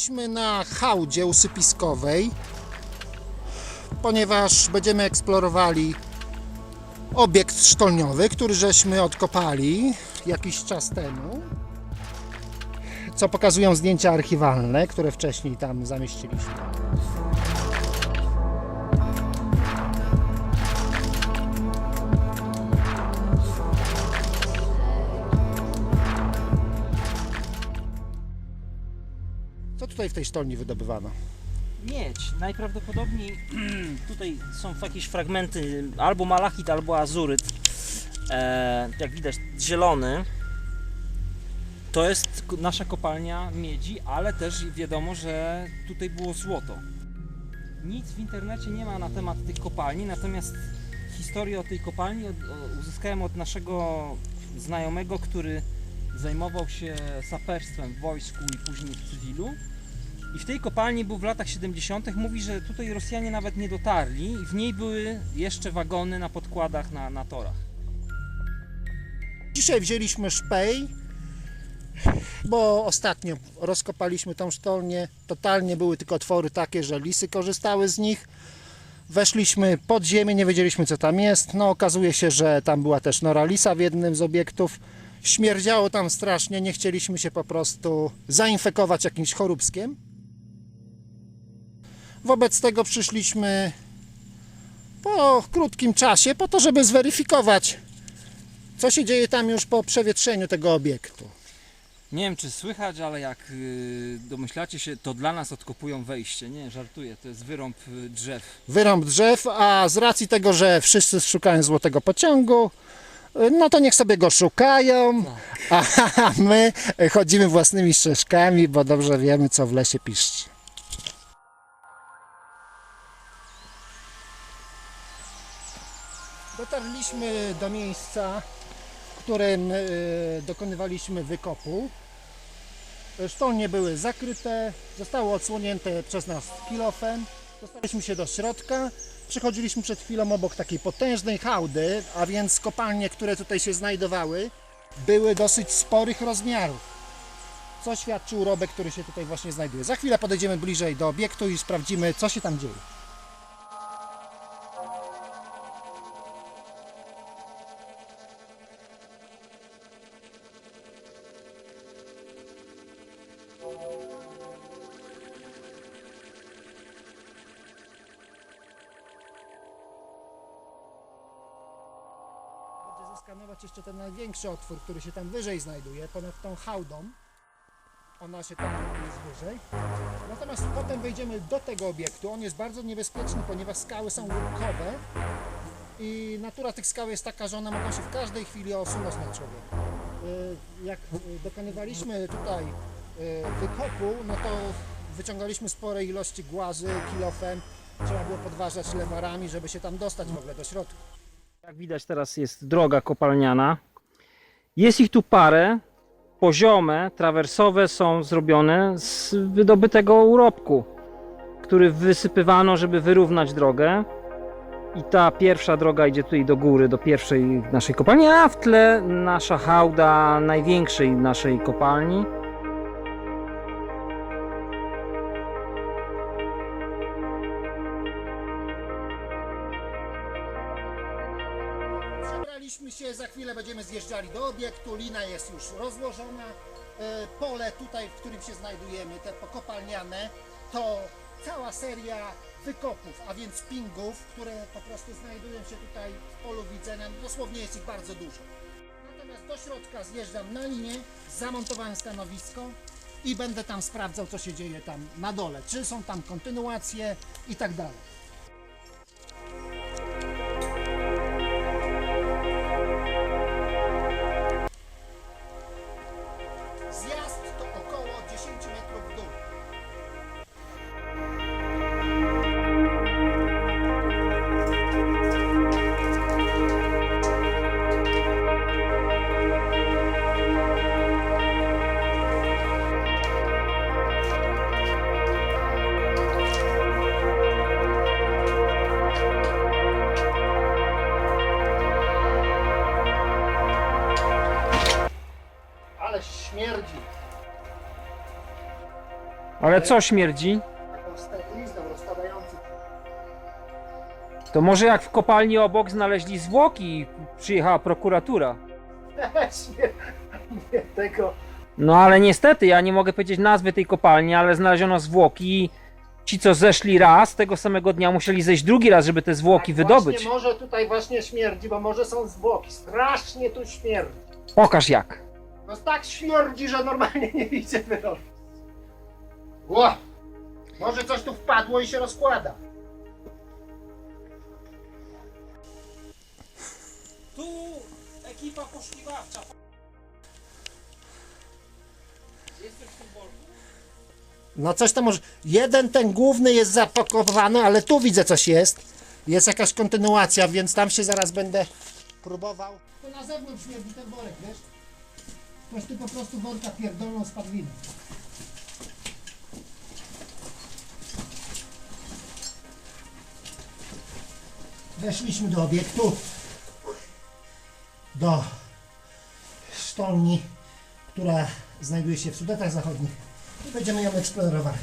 Jesteśmy na hałdzie usypiskowej, ponieważ będziemy eksplorowali obiekt sztolniowy, który żeśmy odkopali jakiś czas temu. Co pokazują zdjęcia archiwalne, które wcześniej tam zamieściliśmy. Tutaj w tej sztolni wydobywano? Miedź. Najprawdopodobniej tutaj są jakieś fragmenty albo malachit, albo azuryt. E, jak widać, zielony. To jest nasza kopalnia miedzi, ale też wiadomo, że tutaj było złoto. Nic w internecie nie ma na temat tych kopalni, natomiast historię o tej kopalni uzyskałem od naszego znajomego, który zajmował się saperstwem w wojsku i później w cywilu. I w tej kopalni był w latach 70. Mówi, że tutaj Rosjanie nawet nie dotarli i w niej były jeszcze wagony na podkładach na, na torach. Dzisiaj wzięliśmy szpej, bo ostatnio rozkopaliśmy tą sztolnię. Totalnie były tylko otwory takie, że lisy korzystały z nich. Weszliśmy pod ziemię, nie wiedzieliśmy co tam jest. No okazuje się, że tam była też nora lisa w jednym z obiektów. Śmierdziało tam strasznie, nie chcieliśmy się po prostu zainfekować jakimś choróbskiem. Wobec tego przyszliśmy po krótkim czasie po to, żeby zweryfikować co się dzieje tam już po przewietrzeniu tego obiektu. Nie wiem czy słychać, ale jak y, domyślacie się, to dla nas odkopują wejście. Nie, żartuję, to jest wyrąb y, drzew. Wyrąb drzew, a z racji tego, że wszyscy szukają złotego pociągu, y, no to niech sobie go szukają, a my chodzimy własnymi ścieżkami, bo dobrze wiemy, co w lesie piszczy. Dotarliśmy do miejsca, w którym y, dokonywaliśmy wykopu. Sztolnie były zakryte, zostały odsłonięte przez nas kilofem. Dostaliśmy się do środka. Przechodziliśmy przed chwilą obok takiej potężnej hałdy, a więc kopalnie, które tutaj się znajdowały, były dosyć sporych rozmiarów. Co świadczy urobek, który się tutaj właśnie znajduje. Za chwilę podejdziemy bliżej do obiektu i sprawdzimy, co się tam dzieje. Będzie zeskanować jeszcze ten największy otwór, który się tam wyżej znajduje, ponad tą hałdą. Ona się tam jest wyżej. Natomiast potem wejdziemy do tego obiektu. On jest bardzo niebezpieczny, ponieważ skały są łupkowe i natura tych skał jest taka, że one mogą się w każdej chwili osunąć na człowieka. Y, Jak dokonywaliśmy tutaj wykopu, no to wyciągaliśmy spore ilości głazy kilofem. Trzeba było podważać lewarami, żeby się tam dostać w ogóle do środka. Jak widać teraz jest droga kopalniana. Jest ich tu parę. Poziome, trawersowe są zrobione z wydobytego urobku, który wysypywano, żeby wyrównać drogę. I ta pierwsza droga idzie tutaj do góry, do pierwszej naszej kopalni, a w tle nasza hałda największej naszej kopalni. Zjeżdżali do obiektu, lina jest już rozłożona. E, Pole tutaj, w którym się znajdujemy, te pokopalniane, to cała seria wykopów, a więc pingów, które po prostu znajdują się tutaj w polu widzenia. Dosłownie jest ich bardzo dużo. Natomiast do środka zjeżdżam na linię, zamontowałem stanowisko i będę tam sprawdzał, co się dzieje tam na dole. Czy są tam kontynuacje i tak dalej. Ale co śmierdzi? Taką. To może jak w kopalni obok znaleźli zwłoki i przyjechała prokuratura. nie, nie tego. No ale niestety, ja nie mogę powiedzieć nazwy tej kopalni, ale znaleziono zwłoki i ci co zeszli raz, tego samego dnia musieli zejść drugi raz, żeby te zwłoki Tak, wydobyć. Właśnie może tutaj właśnie śmierdzi, bo może są zwłoki. Strasznie tu śmierdzi. Pokaż jak. No tak śmierdzi, że normalnie nie widzę wyrobić. Ło! Może coś tu wpadło i się rozkłada. Tu ekipa poszukiwawcza. Jest coś w tym worku? No coś tam może. Jeden ten główny jest zapakowany, ale tu widzę coś jest. Jest jakaś kontynuacja, więc tam się zaraz będę próbował. Tu na zewnątrz śmierdzi ten worek, wiesz? Ktoś tu po prostu worka pierdolną z Weszliśmy do obiektu. Do sztolni, która znajduje się w Sudetach Zachodnich. I będziemy ją eksplorowali.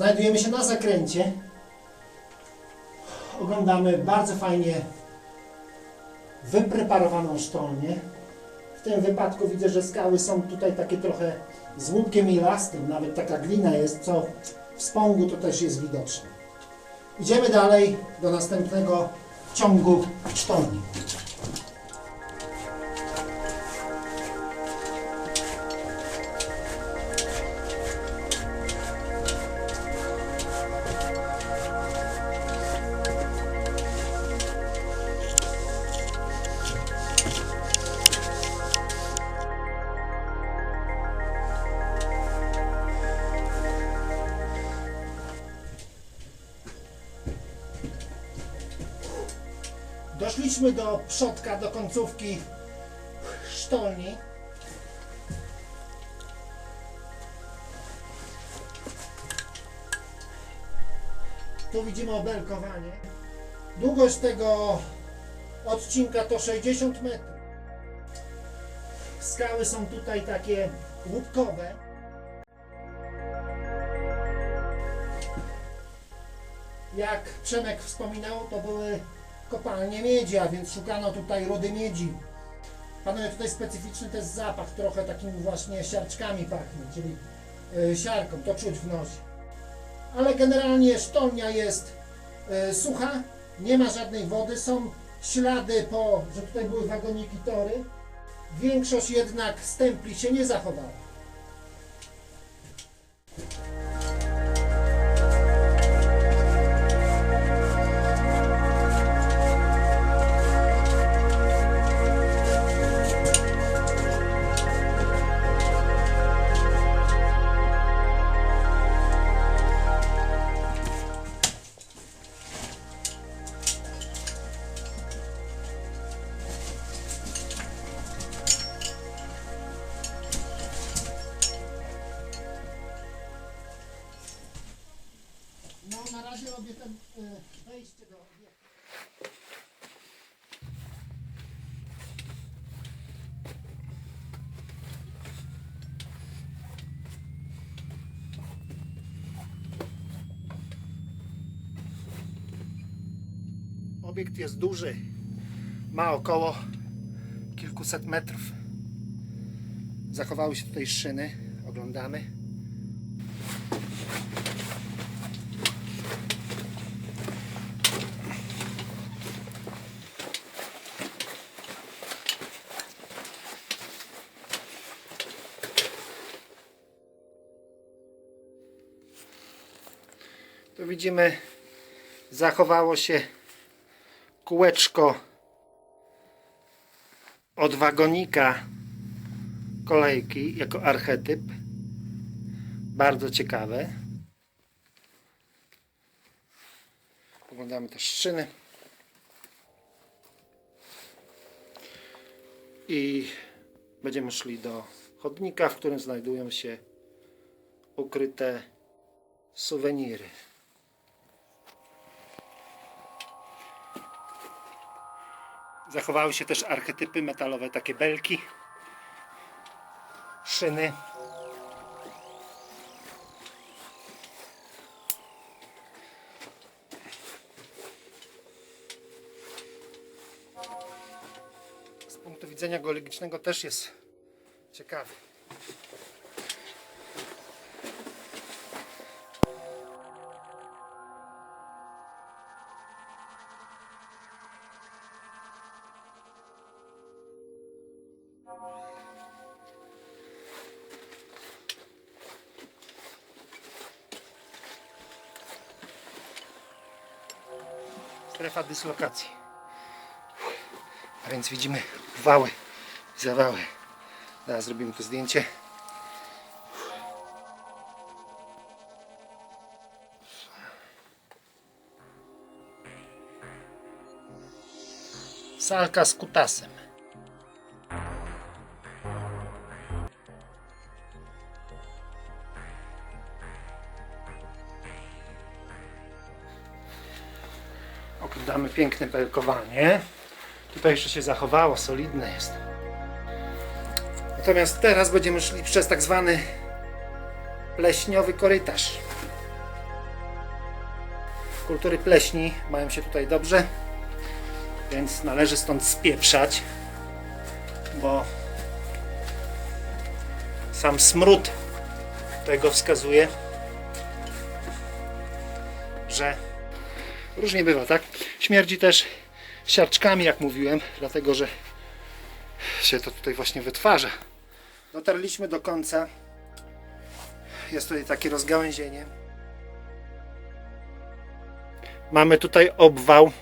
Znajdujemy się na zakręcie. Oglądamy bardzo fajnie wypreparowaną sztolnię. W tym wypadku widzę, że skały są tutaj takie trochę z łupkiem i nawet taka glina jest, co w spągu to też jest widoczne. Idziemy dalej do następnego ciągu sztolni. Doszliśmy do przodka, do końcówki sztolni. Tu widzimy obelkowanie. Długość tego odcinka to 60 metrów. Skały są tutaj takie łupkowe. Jak Przemek wspominał, to były kopalnie miedzi, a więc szukano tutaj rudy miedzi. Panuje tutaj specyficzny też zapach, trochę takimi właśnie siarczkami pachnie, czyli y, siarką, to czuć w nosie. Ale generalnie sztolnia jest y, sucha, nie ma żadnej wody, są ślady po, że tutaj były wagoniki tory. Większość jednak stempli się nie zachowała. No na razie robię ten y, wejście do. Obiekt jest duży. Ma około kilkuset metrów. Zachowały się tutaj szyny. Oglądamy. Widzimy, zachowało się kółeczko od wagonika kolejki jako archetyp. Bardzo ciekawe. Oglądamy też szyny. I będziemy szli do chodnika, w którym znajdują się ukryte suweniry. Zachowały się też archetypy metalowe, takie belki, szyny. Z punktu widzenia geologicznego też jest ciekawy. Strefa dyslokacji. A więc widzimy wały, zawały. Zaraz zrobimy to zdjęcie. Salka z kutasem. Oglądamy piękne belkowanie. Tutaj jeszcze się zachowało, solidne jest. Natomiast teraz będziemy szli przez tak zwany pleśniowy korytarz. Kultury pleśni mają się tutaj dobrze, więc należy stąd spieprzać, bo sam smród tego wskazuje, że różnie bywa, tak? Śmierdzi też siarczkami, jak mówiłem, dlatego że się to tutaj właśnie wytwarza. Dotarliśmy do końca. Jest tutaj takie rozgałęzienie. Mamy tutaj obwał,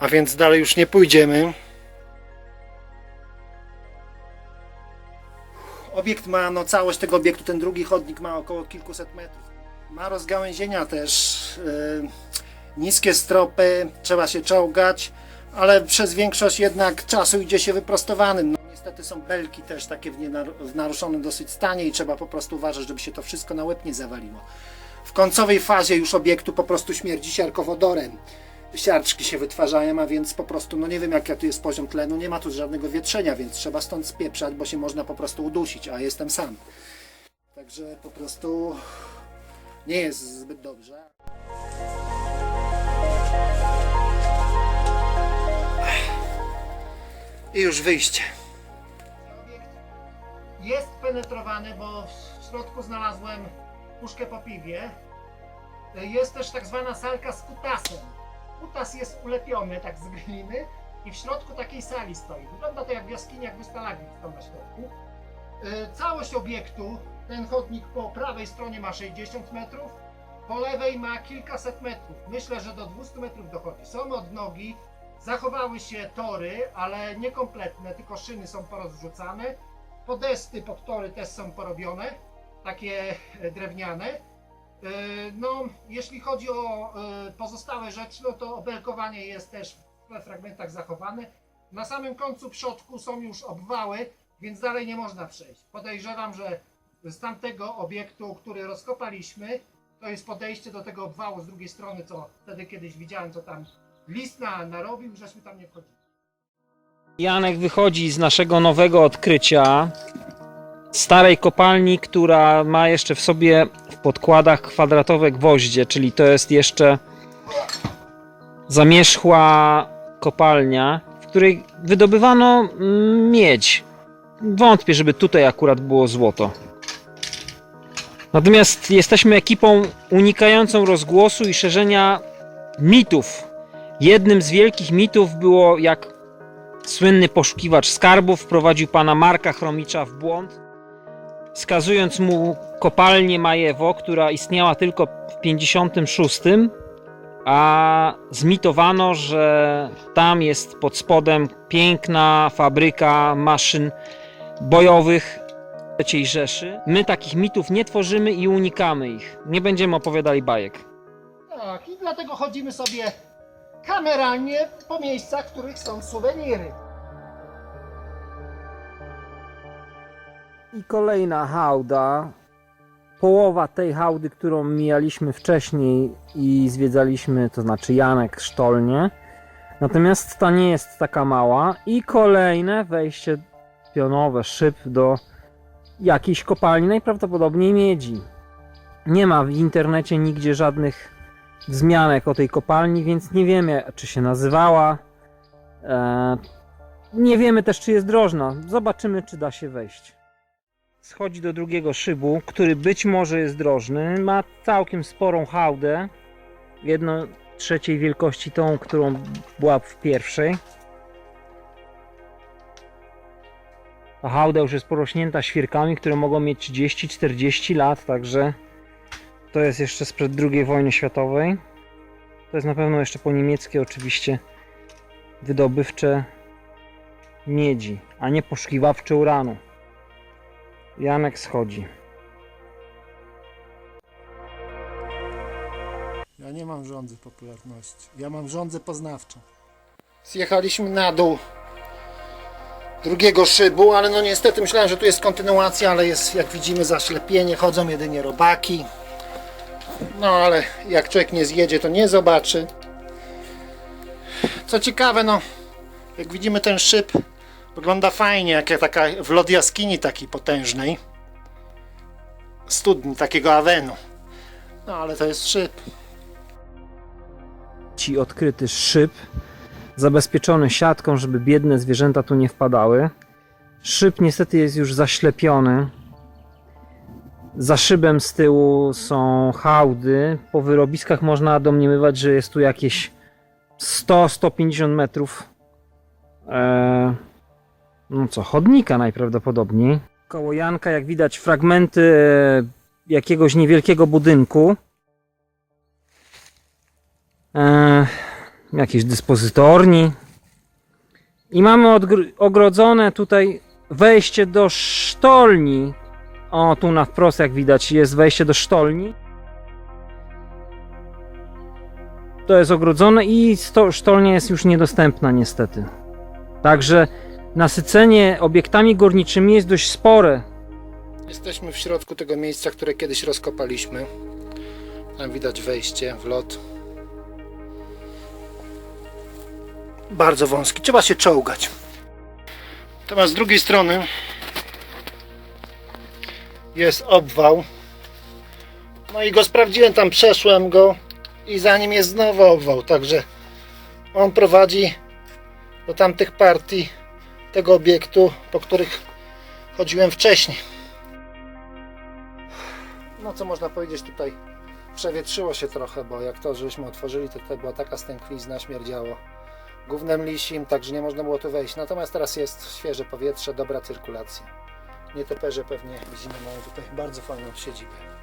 a więc dalej już nie pójdziemy. Obiekt ma, no całość tego obiektu, ten drugi chodnik ma około kilkuset metrów. Ma rozgałęzienia też, yy, niskie stropy, trzeba się czołgać, ale przez większość jednak czasu idzie się wyprostowanym. No, niestety są belki też takie w, w naruszonym dosyć stanie i trzeba po prostu uważać, żeby się to wszystko na łeb nie zawaliło. W końcowej fazie już obiektu po prostu śmierdzi siarkowodorem. Siarczki się wytwarzają, a więc po prostu, no nie wiem jaki tu jest poziom tlenu, nie ma tu żadnego wietrzenia, więc trzeba stąd spieprzać, bo się można po prostu udusić, a jestem sam. Także po prostu nie jest zbyt dobrze. I już wyjście. Jest penetrowany, bo w środku znalazłem puszkę po piwie. Jest też tak zwana salka z kutasem. Kutas jest ulepiony tak z gliny i w środku takiej sali stoi. Wygląda to jak w jaskiniach wystalagmit tam na środku. E, Całość obiektu, ten chodnik po prawej stronie ma 60 metrów, po lewej ma kilkaset metrów. Myślę, że do 200 metrów dochodzi. Są odnogi, zachowały się tory, ale niekompletne, tylko szyny są porozrzucane. Podesty pod tory też są porobione, takie e, drewniane. E, No, jeśli chodzi o e, pozostałe rzeczy, no to obelkowanie jest też w fragmentach zachowane. Na samym końcu przodku są już obwały, więc dalej nie można przejść. Podejrzewam, że z tamtego obiektu, który rozkopaliśmy, to jest podejście do tego obwału z drugiej strony, co wtedy kiedyś widziałem, co tam list na, żeśmy tam nie wchodzili. Janek wychodzi z naszego nowego odkrycia starej kopalni, która ma jeszcze w sobie w podkładach kwadratowe gwoździe, czyli to jest jeszcze zamierzchła kopalnia, w której wydobywano mm, miedź. Wątpię, żeby tutaj akurat było złoto. Natomiast jesteśmy ekipą unikającą rozgłosu i szerzenia mitów. Jednym z wielkich mitów było, jak słynny poszukiwacz skarbów wprowadził pana Marka Chromicza w błąd, wskazując mu kopalnię Majewo, która istniała tylko w 56, a zmitowano, że tam jest pod spodem piękna fabryka maszyn bojowych III Rzeszy. My takich mitów nie tworzymy i unikamy ich. Nie będziemy opowiadali bajek. Tak, i dlatego chodzimy sobie kameralnie po miejscach, w których są suweniry. I kolejna hałda. Połowa tej hałdy, którą mijaliśmy wcześniej i zwiedzaliśmy, to znaczy Janek Sztolnie. Natomiast ta nie jest taka mała. I kolejne wejście pionowe, szyb do jakiejś kopalni, najprawdopodobniej miedzi. Nie ma w internecie nigdzie żadnych wzmianek o tej kopalni, więc nie wiemy, czy się nazywała. E, nie wiemy też, czy jest drożna. Zobaczymy, czy da się wejść schodzi do drugiego szybu, który być może jest drożny. Ma całkiem sporą hałdę. Jedno trzeciej wielkości tą, którą była w pierwszej. Ta hałda już jest porośnięta świerkami, które mogą mieć 30-40 lat, także to jest jeszcze sprzed II wojny światowej. To jest na pewno jeszcze po niemieckie oczywiście wydobywcze miedzi, a nie poszukiwawcze uranu. Janek schodzi. Ja nie mam rządzy popularności. Ja mam rządzę poznawczą. Zjechaliśmy na dół drugiego szybu, ale no niestety myślałem, że tu jest kontynuacja, ale jest jak widzimy zaślepienie, chodzą jedynie robaki. No ale jak człowiek nie zjedzie, to nie zobaczy. Co ciekawe, no jak widzimy ten szyb wygląda fajnie, jak taka w lod jaskini takiej potężnej. Studni, takiego awenu. No ale to jest szyb. Ci odkryty szyb, zabezpieczony siatką, żeby biedne zwierzęta tu nie wpadały. Szyb niestety jest już zaślepiony. Za szybem z tyłu są hałdy. Po wyrobiskach można domniemywać, że jest tu jakieś 100-150 metrów. E, no co, chodnika najprawdopodobniej. Koło Janka, jak widać, fragmenty e, jakiegoś niewielkiego budynku. E, jakieś dyspozytorni. I mamy ogrodzone tutaj wejście do sztolni. O, tu na wprost, jak widać, jest wejście do sztolni. To jest ogrodzone i sto- sztolnia jest już niedostępna, niestety. Także nasycenie obiektami górniczymi jest dość spore. Jesteśmy w środku tego miejsca, które kiedyś rozkopaliśmy. Tam widać wejście w lot. Bardzo wąski, trzeba się czołgać. Natomiast z drugiej strony jest obwał. No i go sprawdziłem, tam przeszłem go i za nim jest znowu obwał, także on prowadzi do tamtych partii tego obiektu, po których chodziłem wcześniej. No co można powiedzieć tutaj? Przewietrzyło się trochę, bo jak to żeśmy otworzyli, to tutaj była taka stęklizna, śmierdziało gównem lisim, także nie można było tu wejść. Natomiast teraz jest świeże powietrze, dobra cyrkulacja. Nietoperze pewnie zimą mają tutaj bardzo fajną siedzibę.